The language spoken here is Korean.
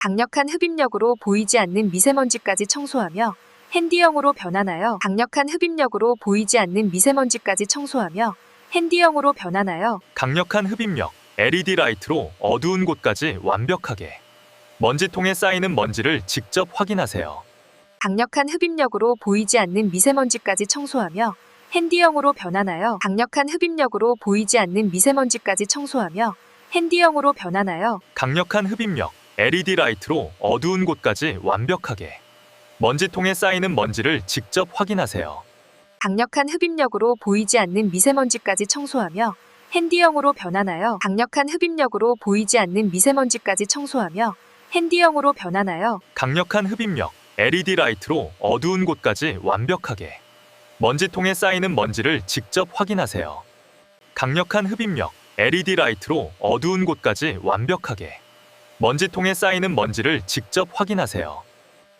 강력한 흡입력으로 보이지 않는 미세먼지까지 청소하며 핸디형으로 변환하여 강력한 흡입력으로 보이지 않는 미세먼지까지 청소하며 핸디형으로 변환하여 강력한 흡입력 LED 라이트로 어두운 곳까지 완벽하게 먼지통에 쌓이는 먼지를 직접 확인하세요. 강력한 흡입력으로 보이지 않는 미세먼지까지 청소하며 핸디형으로 변환하여 강력한 흡입력으로 보이지 않는 미세먼지까지 청소하며 핸디형으로 변환하여 강력한 흡입력 LED 라이트로 어두운 곳까지 완벽하게 먼지통에 쌓이는 먼지를 직접 확인하세요. 강력한 흡입력으로 보이지 않는 미세먼지까지 청소하며 핸디형으로 변환하여 강력한 흡입력으로 보이지 않는 미세먼지까지 청소하며 핸디형으로 변환하여 강력한 흡입력 LED 라이트로 어두운 곳까지 완벽하게 먼지통에 쌓이는 먼지를 직접 확인하세요. 강력한 흡입력 LED 라이트로 어두운 곳까지 완벽하게 먼지통에 쌓이는 먼지를 직접 확인하세요.